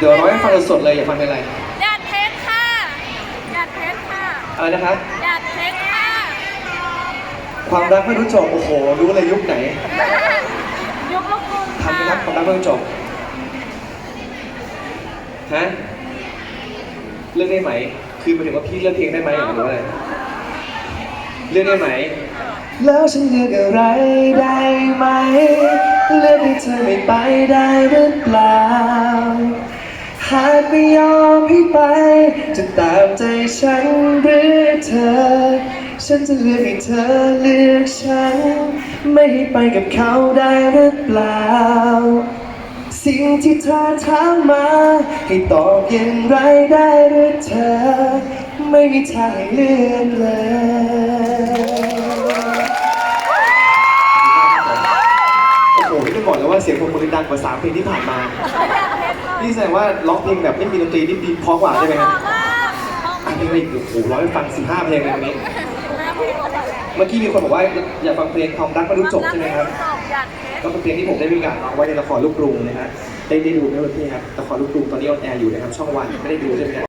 เดี๋ยวร้องให้ฟังสดๆเลยอย่าฟังเป็นไรหยาดเพชรค่ะหยาดเพชรค่ะอะไรนะครับหยาดเพชรค่ะความรักไม่รู้จบโอ้โห รู้เลยยุคไหนยกลูกกรุงทำค่ะนะครับความรักไม่รู้จบฮะเลือกได้ไหม คือหมายถึงว่าพี่เลือกเพลงได้ไหมหรือว่าอะไรเลือกได้ไหม แล้วฉันเลือกอะไรได้ไหม เลือกให้เธอไม่ไปได้หรือเปล่าหาก ไม่ยอมให้ไป จะตามใจฉันหรือเธอ ฉันจะเลือกให้เธอเลือกฉัน ไม่ให้ไปกับเขาได้หรือเปล่า สิ่งที่เธอถามมา ให้ตอบอย่างไรได้หรือเธอ ไม่มีทางให้เลือกเลยโอ้โหนี่ต้องบอกเลยว่าเสียงผมคนดังกว่าสามเพลงที่ผ่านมา นี่แสดงว่าร้องเพลงแบบไม่มีดนตรีนี่ดีเพราะกว่าใช่ไหมครับมากอันนี้อีกโอ้โหร้องให้ฟังสิบห้าเพลงเลยวันนี้ เมื่อกี้มีคนบอกว่าอยากฟังเพลงความรักไม่รู้จบใช่ไหมครับหยาดเพชรก็เป็นเพลงที่ผมได้มีโอกาสร้องไว้ในละครลูกกรุงนะฮะได้ได้ดูไหมพี่ครับละครลูกกรุงตอนนี้ออนแอร์อยู่นะครับช่องวันไม่ได้ดูใช่ไหมครับ